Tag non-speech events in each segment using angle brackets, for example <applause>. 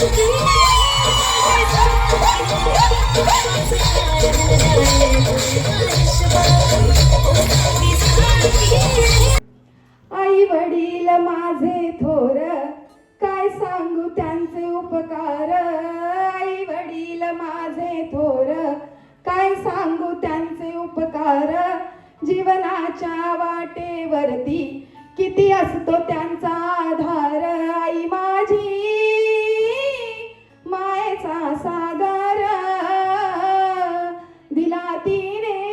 आई वडील माझे थोर काय सांगू त्यांचे उपकार? आई वडील माझे थोर काय सांगू त्यांचे उपकार? जीवनाच्या वाटेवरती किती असतो त्यांचा आधार? आई माझी मायेचा सागर दिला तिने.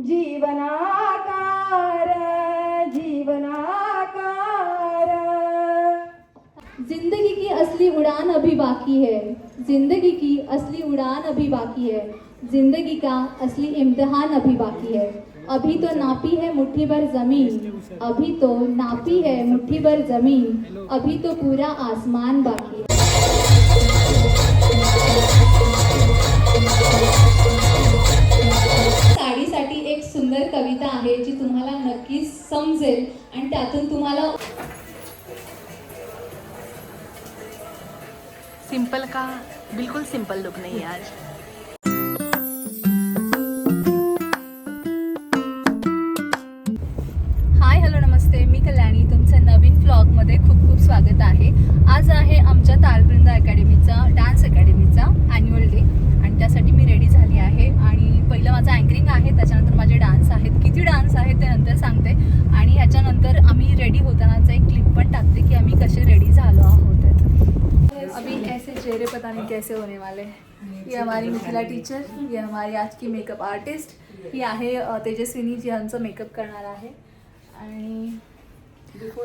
जीवनाकार जीवनाकार. जिंदगी की असली उड़ान अभी बाकी है. जिंदगी की असली उड़ान अभी बाकी है. जिंदगी का असली इम्तिहान अभी बाकी है. अभी तो नापी है मुट्ठी भर जमीन. अभी तो नापी है मुट्ठी भर जमीन. अभी तो पूरा आसमान बाकी कविता आहे जी तुम्हाला नक्कीच समजेल आणि त्यातून तुम्हाला सिंपल का? बिल्कुल सिंपल लुक नाही आज. मध्ये खूप खूप स्वागत आहे. आज आहे आमच्या तालबृंद अकॅडमीचा डान्स अकॅडमीचा ॲन्युअल डे आणि त्यासाठी मी रेडी झाली आहे. आणि पहिलं माझं अँकरिंग आहे त्याच्यानंतर माझे डान्स आहेत. किती डान्स आहेत ते नंतर सांगते. आणि ह्याच्यानंतर आम्ही रेडी होतानाचा एक क्लिप पण टाकते की आम्ही कसे रेडी झालो आहोत. अभी ऐसे चेहरे पता नहीं कैसे होने वाले हैं. ये हमारी मिथिला टीचर ये हमारी आज की मेकअप आर्टिस्ट ही आहे तेजस्विनी जी आमचं मेकअप करणार आहे. आणि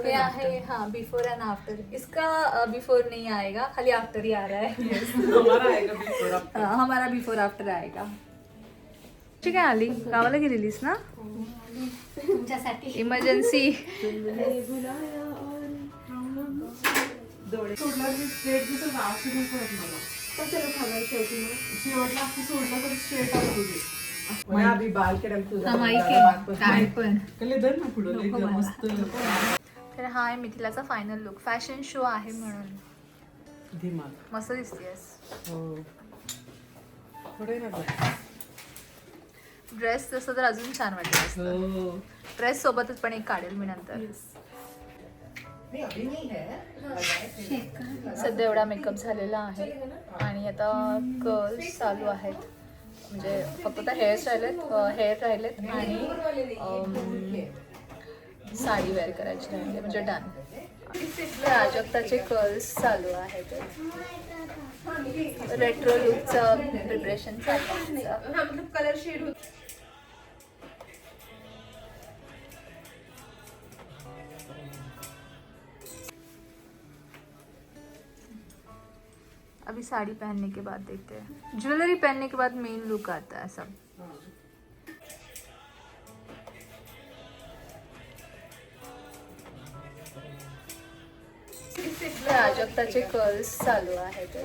ये आहे हाँ बिफोर एंड आफ्टर इसका बिफोर नहीं आएगा खाली आफ्टर ही आ रहा है. <laughs> हाँ, हमारा बिफोर आफ्टर आएगा. ठीक आहे आली? गावाला गेलेलीस ना? तुमच्यासाठी. इमर्जन्सी <laughs> तर हा आहे मिथिलाचा फायनल लुक फॅशन शो आहे म्हणून. मस्त दिसतेस ड्रेस तसं तर अजून छान वाटलं ड्रेस सोबतच पण एक काढेल मी नंतर. सध्या एवढा मेकअप झालेला आहे. आणि आता कर्ल्स चालू आहेत. म्हणजे फक्त आता हेअर्स राहिलेत हेअर राहिलेत आणि साडी वेअर करायची राहिली म्हणजे डन प्राजक्ताचे कर्ल्स चालू आहेत. रेट्रो लुकचं प्रिपरेशन चालू आहे. अभी साड़ी पहनने के बाद देखते हैं। ज्वेलरी पहनने के बाद मेन लुक आता है सब। प्राजक्ताचे कर्ल्स चालू आहेत.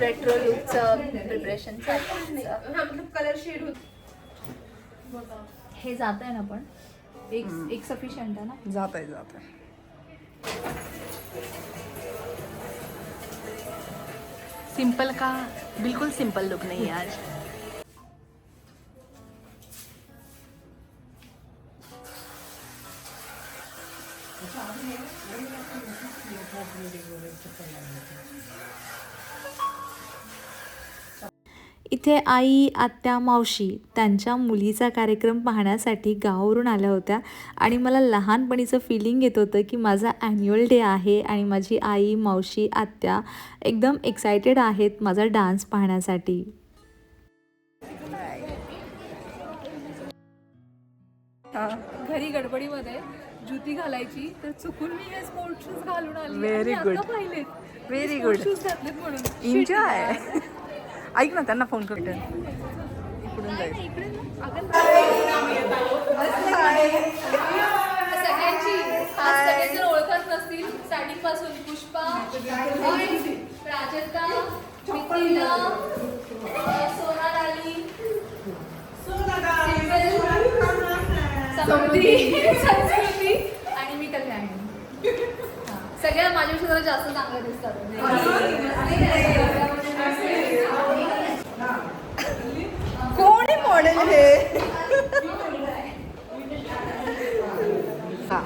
रेट्रो लुकचं प्रिपरेशन चालू आहे. हे जात आहे ना पण? एक एक सफिशियंट आहे ना? जात आहे जात आहे. सिंपल का? बिल्कुल सिंपल लुक नहीं है आज. इथे आई आत्या मावशी त्यांच्या मुलीचा कार्यक्रम पाहण्यासाठी गावावरून आल्या होत्या आणि मला लहानपणीचं फिलिंग येत होतं की माझा ॲन्युअल डे आहे आणि माझी आई मावशी आत्या एकदम एक्सायटेड आहेत माझा डान्स पाहण्यासाठी. घरी गडबडीमध्ये जुती घालायची तर चुकून मी हे स्पोर्ट शूज घालून आली Very good. आता पाहिलेत. Very good. शूज घातलेत म्हणून. एन्जॉय ऐक ना त्यांना फोन कर इकडून सगळ्यांची आज सगळे जर ओळखत नसतील साडीपासून पुष्पा प्राजक्ता मिथिला अं, सोनाल आली समृद्धी संस्कृती आणि मी कल्याणी हा, सगळ्या माझ्यापेक्षा जरा जास्त चांगलं दिसतात. कोणी मॉडेल हे? हा.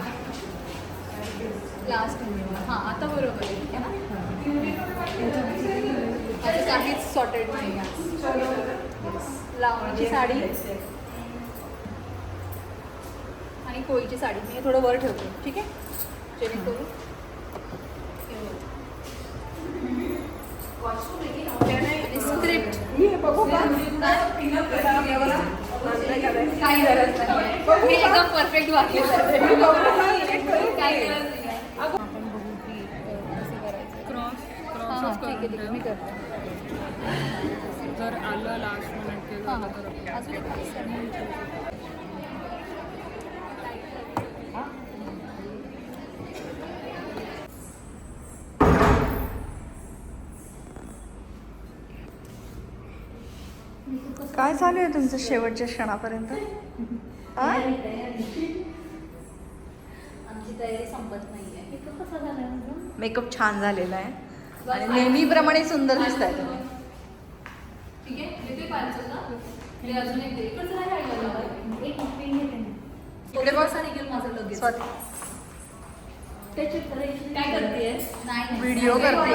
लास्ट हां आता बरोबर आहे. ना? काहीच सॉर्टेड नाही आहे. लावणीची साडी. आणि कोळीची साडी. मी हे थोडं वर ठेवते. ठीक आहे? जेणेकरून आणि स्क्रिप्ट. काही गरज नाही मी एकदम परफेक्ट वागले काही गरज नाही आपण बघू की अ, कसं करायचं. ठीक आहे ठीक आहे. मी करते. जर आलं लास्ट मिनिट हां तर अजून एक question मी विचारू शकते. काय चालू आहे तुमचं शेवटच्या क्षणापर्यंत? आमची तयारी संपत नाहीये. मेकअप कसा झाला मेकअप छान झालेला आहे. आणि नेहमीप्रमाणे सुंदर दिसत आहे तुम्ही ठीक नाही नाही व्हिडिओ करते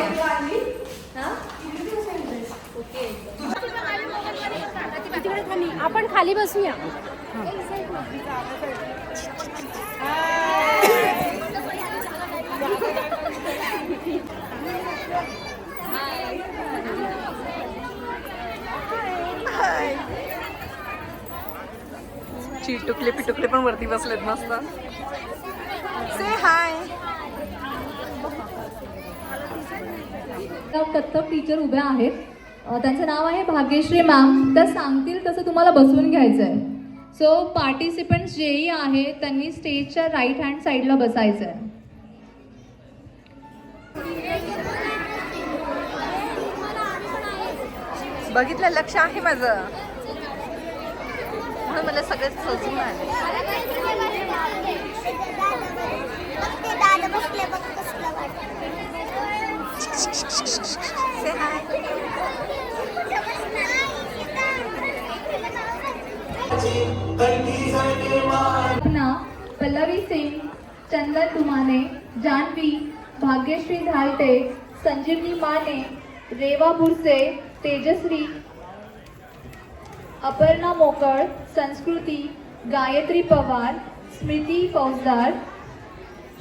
ओके आपण खाली बसूया. चिटुकले पिटुकले पण वरती बसलेत मस्त. से हाय दत्तक टीचर उभ्या आहेत. त्यांचं नाव आहे भाग्यश्री मॅम. त्या सांगतील तसं तुम्हाला बसवून घ्यायचं आहे सो पार्टिसिपंट्स जेही आहेत त्यांनी स्टेजच्या राईट हँड साईडला बसायचं आहे बघितलं लक्ष आहे माझं. म्हणून मला सगळे सजून आले. से हाय पल्लवी सिंग चंदन तुमाने जानवी भाग्यश्री धालटे संजीवनी माने रेवा भुरसे तेजश्री अपर्णा मोकळ संस्कृती गायत्री पवार स्मृती फौजदार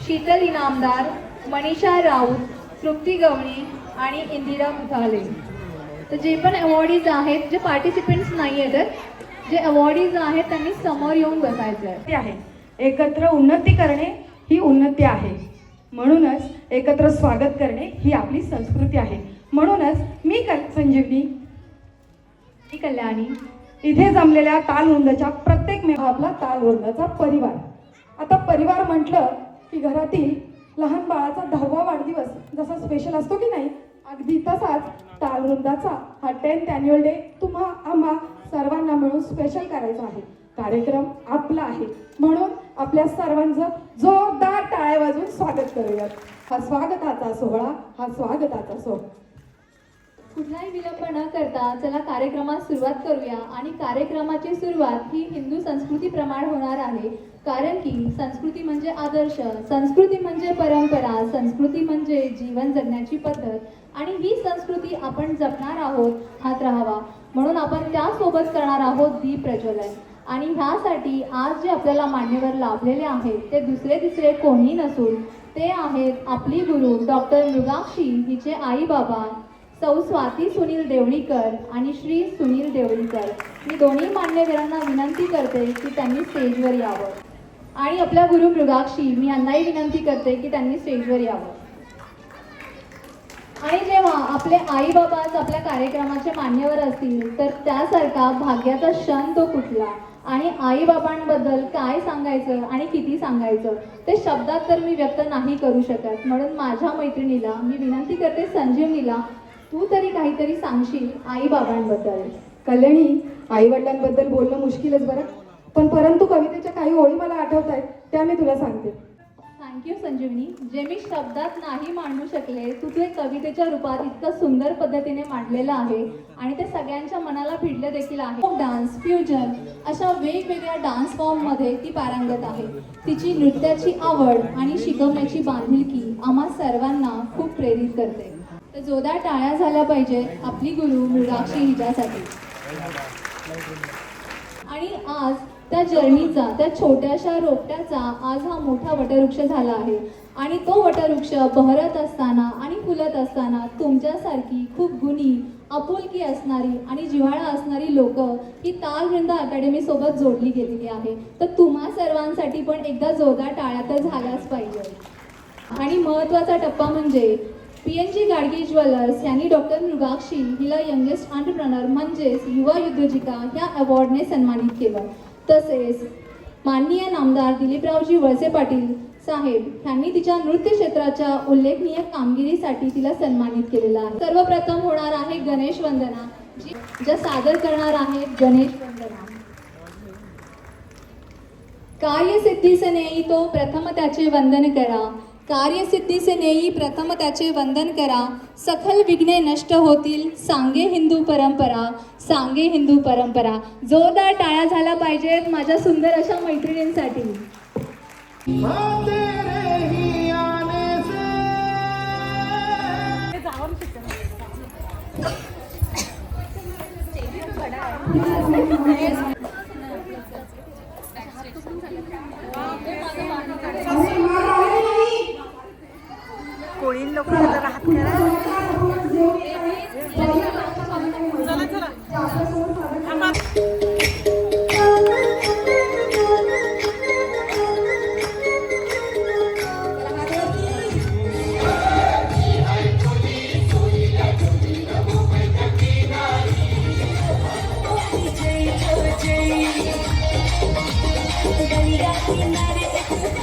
शीतल इनामदार मनीषा राऊत तृप्ती गवळी आणि इंदिरा मुथाले. तर जे पण अवॉर्डीज आहेत जे पार्टिसिपेंट्स नाही आहेत जे अवॉर्डीज आहेत त्यांनी समोर येऊन बसायचं आहे ते आहे. एकत्र उन्नती करणे ही उन्नती आहे. म्हणूनच एकत्र स्वागत करणे ही आपली संस्कृती आहे. म्हणूनच मी कल संजीवनी मी कल्याणी इथे जमलेल्या तालवृंदाच्या प्रत्येक मे आपला तालवृंदाचा परिवार. आता परिवार म्हटलं की घरातील लहान बाळाचा दहावा वाढदिवस जसा स्पेशल असतो की नाही अगदी तसाच तालवृंदाचा हा टेन्थ अॅन्युअल डे तुम्हा आम्हा सर्वांना मिळून स्पेशल करायचा आहे. कार्यक्रम आपला आहे. म्हणून आपल्या सर्वांचं जोरदार टाळ्या वाजून स्वागत करूयात. हा स्वागताचा सोहळा हा स्वागताचा सोहळा कुठलाही विलंब न करता चला कार्यक्रमास सुरुवात करूया. आणि कार्यक्रमाची सुरुवात ही हिंदू संस्कृतीप्रमाणे होणार आहे. कारण की संस्कृती म्हणजे आदर्श संस्कृती म्हणजे परंपरा संस्कृती म्हणजे जीवन जगण्याची पद्धत. आणि ही संस्कृती आपण जपणार आहोत हात राहावा. म्हणून आपण त्यासोबत करणार आहोत दीप प्रज्वलन. आणि ह्यासाठी आज जे आपल्याला मान्यवर लाभलेले आहेत ते दुसरे तिसरे कोणी नसून ते आहेत आपली गुरु डॉक्टर मृगाक्षी हिचे आई बाबा सौ स्वाती सुनील देवळीकर आणि श्री सुनील देवळीकर. मी दोन्ही मान्यवरांना विनंती करते की त्यांनी स्टेजवर यावं. आणि आपल्या गुरु मृगाक्षी मी यांनाही विनंती करते की त्यांनी स्टेजवर यावं. आणि जेव्हा आपले आई बाबाच आपल्या कार्यक्रमाचे मान्यवर असतील तर त्यासारखा भाग्याचा क्षण तो कुठला? आणि आई बाबांबद्दल काय सांगायचं आणि किती सांगायचं? ते शब्दात तर मी व्यक्त नाही करू शकत. म्हणून माझ्या मैत्रिणीला मी विनंती करते संजीवनीला तू तरी काहीतरी सांगशील आई बाबांबद्दल. कल्याणी आई वडिलांबद्दल बोलणं मुश्किलच बरं. पण परंतु कवितेच्या काही ओळी मला आठवत आहेत त्या मी तुला सांगते. Thank you Sanjivani. जे मी शब्दात नाही मांडू शकले तू ते कवितेच्या रूपात इतकं सुंदर पद्धतीने मांडलेलं आहे आणि ते सगळ्यांच्या मनाला भिडले देखील आहे. डान्स फ्युजन अशा वेगवेगळ्या डान्स फॉर्ममध्ये ती पारंगत आहे. तिची नृत्याची आवड आणि शिकवण्याची बांधिलकी आम्हा सर्वांना खूप प्रेरित करते. तर जोरदार टाळ्या झाल्या पाहिजेत आपली गुरु मृगाक्षी हिच्यासाठी. आणि आज त्या जर्नीचा त्या छोट्याशा रोपट्याचा आज हा मोठा वटवृक्ष झाला आहे. आणि तो वटवृक्ष बहरत असताना आणि फुलत असताना तुमच्यासारखी खूप गुणी आपुलकी असणारी आणि जिव्हाळा असणारी लोक ही तालवृंद अकॅडमी सोबत जोडली गेलेली आहे. तर तुम्हा सर्वांसाठी पण एकदा जोरदार टाळ्या तर झाल्याच पाहिजे. आणि महत्त्वाचा टप्पा म्हणजे P N G Gadgil jewellers यांनी डॉक्टर मृगाक्षी हिला यंगेस्ट एंटरप्रेनर म्हणजेच युवा युद्धजिका ह्या अवॉर्डने सन्मानित केलं. तसेच माननीय नामदार दिलीपरावजी वळसे पाटील साहेब यांनी तिच्या नृत्य क्षेत्राच्या उल्लेखनीय कामगिरीसाठी तिला सन्मानित केलेला आहे. सर्वप्रथम होणार आहे गणेश वंदना जी ज्या सादर करणार आहेत गणेश वंदना. कार्यसिद्धीसे नेई तो प्रथम त्याचे वंदन करा. कार्यसिद्धीचे नेई प्रथम त्याचे वंदन करा. सखल विघ्ने नष्ट होतील. सांगे हिंदू परंपरा सांगे हिंदू परंपरा. जोरदार टाळ्या झाला पाहिजेत माझ्या सुंदर अशा मैत्रिणींसाठी. या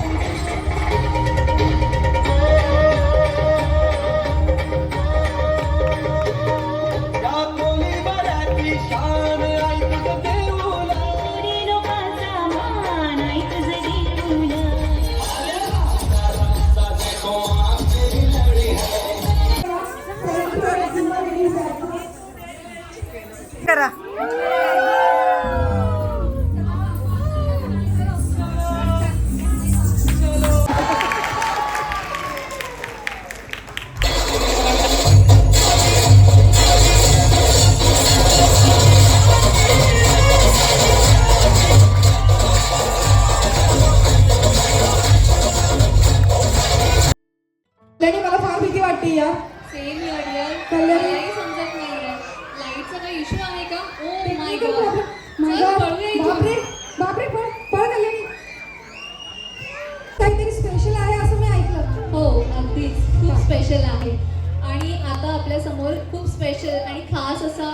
आपल्यासमोर आपल्यासमोर खूप स्पेशल आणि खास असा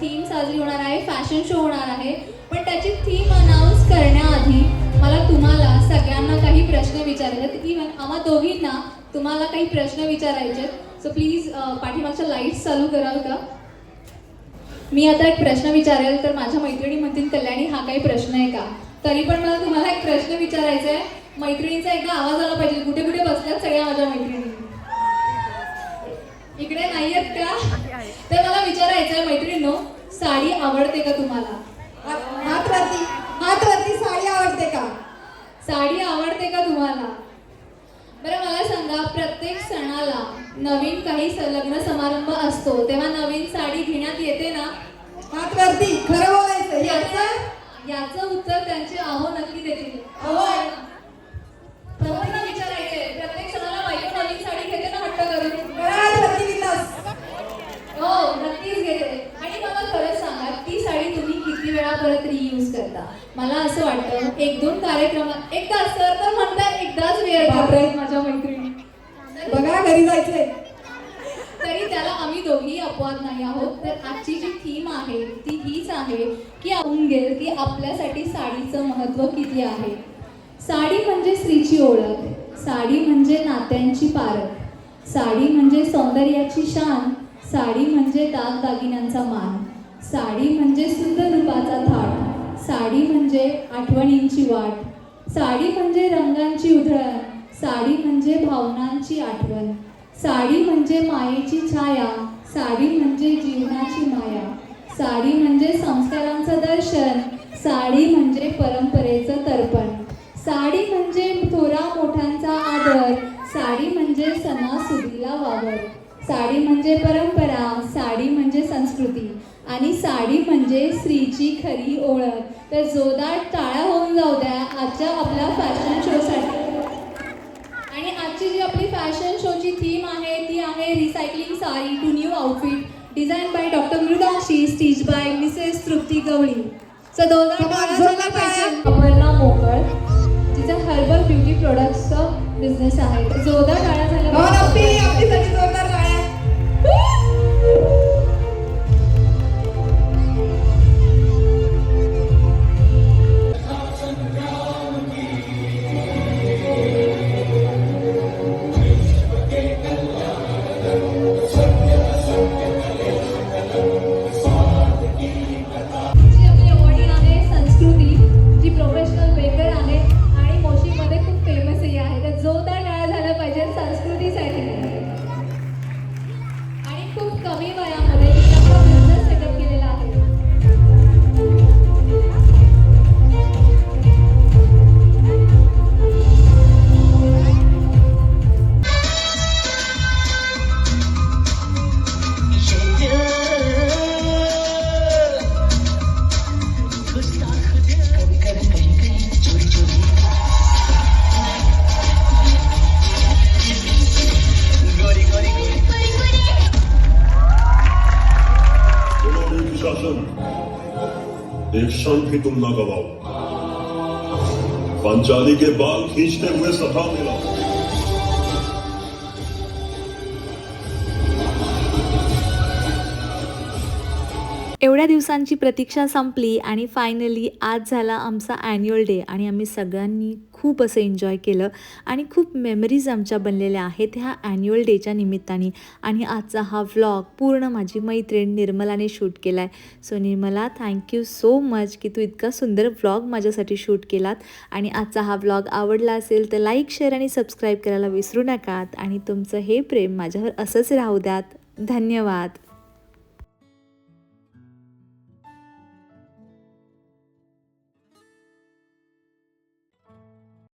थीम साजरी होणार आहे फॅशन शो होणार आहे. पण त्याची थीम अनाऊन्स करण्याआधी मला तुम्हाला सगळ्यांना काही प्रश्न विचारायचे इव्हन आम्हा दोघींना तुम्हाला काही प्रश्न विचारायचे सो प्लीज पाठीमागच्या लाईट्स चालू कराल का मी आता एक प्रश्न विचारेल तर माझ्या मैत्रिणी म्हणतील कल्याणी हा काही प्रश्न आहे का? तरी पण मला तुम्हाला एक प्रश्न विचारायचा आहे. मैत्रिणीचा एकदा आवाज आला पाहिजे. कुठे कुठे बसल्यात सगळ्या माझ्या मैत्रिणी? इकडे नाही आहेत का? तर मला विचारायचं आहे मैत्रिणींनो साडी आवडते का तुम्हाला? हात वरती हात वरती साडी आवडते का? साडी आवडते का तुम्हाला? बरं मला सांगा प्रत्येक सणाला नवीन काही लग्न समारंभ असतो तेव्हा नवीन साडी घेण्यात येते ना? हात वरती खरं बोलायचं याचं याचं याचं उत्तर त्यांचे आहो नक्की देतील अहो. प्रत्येकाला विचारायचंय प्रत्येक सणाला बायको नवीन साडी घेते ना हट्ट करून बरं, हात वरती विलास हो नक्कीच घेते आणि मला खरं सांगा ती साडी तुम्ही किती वेळा परत रियूज करता? मला असं वाटतं एक दोन कार्यक्रमात एकदा सर तर म्हणता एकदाच वेळ करतायत माझ्या मैत्रिणी. बघा घरी जायचंय. तरी त्याला आम्ही दोघी अपवाद नाही आहोत तर आजची जी थीम आहे ती हीच आहे की आपण गेल की आपल्यासाठी साडीचं महत्त्व किती आहे. साडी म्हणजे स्त्रीची ओळख साडी म्हणजे नात्यांची पारख साडी म्हणजे सौंदर्याची शान साडी म्हणजे दागदागिन्यांचा मान साडी म्हणजे सुंदर रूपाचा थाट साडी म्हणजे आठवणींची वाट साडी म्हणजे रंगांची उधळण साडी म्हणजे भावनांची आठवण साडी म्हणजे मायेची छाया साडी म्हणजे जीवनाची माया साडी म्हणजे संस्कारांचं दर्शन साडी म्हणजे परंपरेचं तर्पण साडी म्हणजे थोरा मोठ्यांचा आदर साडी म्हणजे सणासुदीला वावर साडी म्हणजे परंपरा साडी म्हणजे संस्कृती आणि साडी म्हणजे स्त्रीची खरी ओळख. तर जोरदार टाळ्या होऊन जाऊ द्या आजच्या आपल्या फॅशन शोसाठी आणि आजची जी आपली फॅशन शोची थीम आहे ती आहे recycling sari to new outfit design by doctor Mrudanshi stitch by Mrs Trupti Gawali. So दोन अपर्णा मोकळ तिचं हर्बल ब्युटी प्रोडक्ट्सचं बिझनेस आहे. जोरदार टाळ्या झाल्या भी तुम ना गवाओ। पंचाली के बाल खींचते हुए सभा मिलाओ एवढ्या दिवसांची प्रतीक्षा संपली आणि फायनली आज झाला आमचा ॲन्युअल डे आणि आम्ही सगळ्यांनी खूप असं एन्जॉय केलं आणि खूप मेमरीज आमच्या बनलेल्या आहेत ह्या ॲन्युअल डेच्या निमित्ताने. आणि आजचा हा व्लॉग पूर्ण माझी मैत्रीण निर्मलाने शूट केला आहे so Nirmala thank you so much की तू इतका सुंदर व्लॉग माझ्यासाठी शूट केलात. आणि आजचा हा व्लॉग आवडला असेल तर लाईक शेअर आणि सबस्क्राईब करायला विसरू नकात. आणि तुमचं हे प्रेम माझ्यावर असंच राहू द्यात. धन्यवाद.